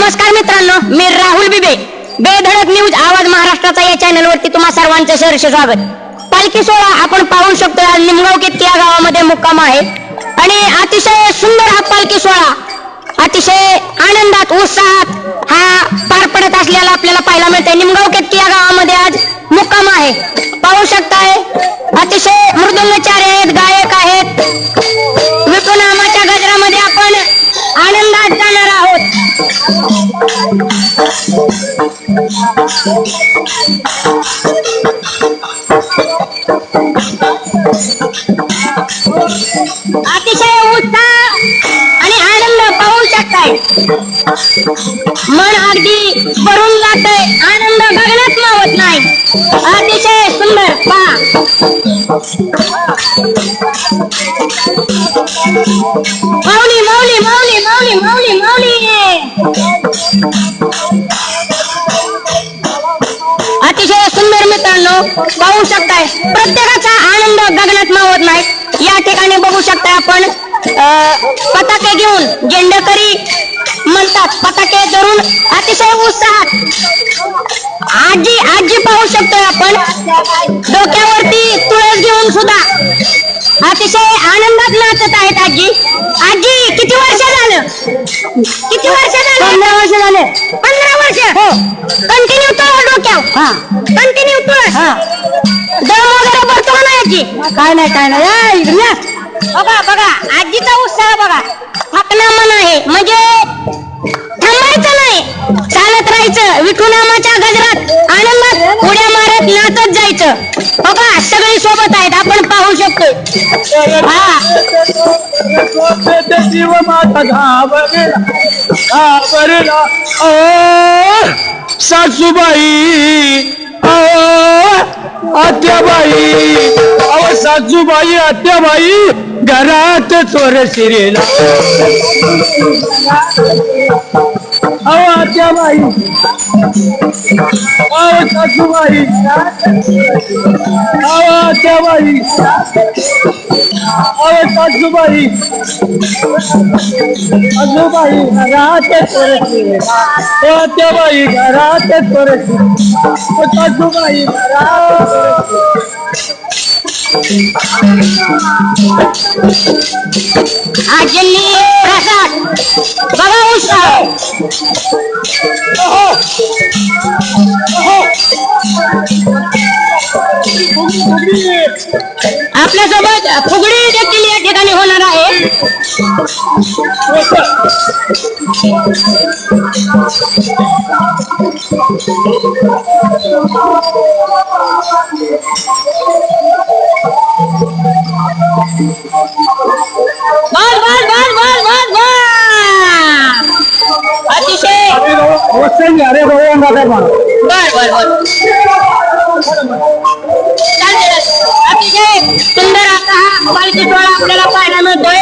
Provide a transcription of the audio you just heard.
नमस्कार मित्रांनो मी राहुल बिबे. बेधडक न्यूज आवाज महाराष्ट्राचा या चॅनल वरती तुम्हा सर्वांचं सहर्ष स्वागत. पालखी सोहळा आपण पाहू शकतो आज निमगाव केतकी या गावामध्ये मुक्काम आहे. आणि अतिशय सुंदर हा पालखी सोहळा. अतिशय आनंदात उत्साहात हा पार पडत असलेला आपल्याला पाहायला मिळतंय. निमगाव केतकी या गावामध्ये आज अतिशय उत्साह आणि आनंद पाहू शकताय. मन अगदी भरून जातय. आनंद बघण्यात मावत नाही. अतिशय सुंदर. पहा. माऊली अतिशय सुंदर मित्रांनो पाहू शकताय प्रत्येकाचा आनंद गगनात मावत नाही. या ठिकाणी बघू शकताय आपण पताके घेऊन झेंडेकरी म्हणतात पताके धरून अतिशय उत्साहात. आजी आजी पाहू शकतोय आपण डोक्यावरती तुळस घेऊन सुद्धा अतिशय आनंदात नाचत आहेत आजी. आजी किती वर्ष झालं? किती वर्ष झालं पंधरा वर्ष झाले पंधरा वर्ष. हो. कंटिन्यू डोक्यावर. कंटिन्यू तुळस दम वगैरे भरतो का नाही आजी काय नाही काय नाही. या इकडे या. बघा बघा. आजीचा उत्साह बघा. थकना मन आहे. म्हणजे थांबायचं नाही. चालत राहायचं. विठुनामाच्या गजरात आनंदात उड्या मारत नाचत जायचं. बघा सगळे सोबत आहेत. आपण पाहू हा. जीव माझा घाबरला घाबरला ओ सासूबाई ओ आत्याबाई अव सासूबाई आत्याबाई घरात चोर शिरेला अव आत्याबाई अव सासूबाई अव आत्याबाई अव सासूबाई आजोबाई घरात परत बाई घरात परत सासूबाई घरात आजींनी प्रसाद बघा उत्साह आपल्यासोबत फुगडी देखील या ठिकाणी होणार आहे वसंत अरे भगवान दादा बर बर बर चालतंय, चालतंय. अतिशय सुंदर असा हा आपल्याला पाहायला मिळतोय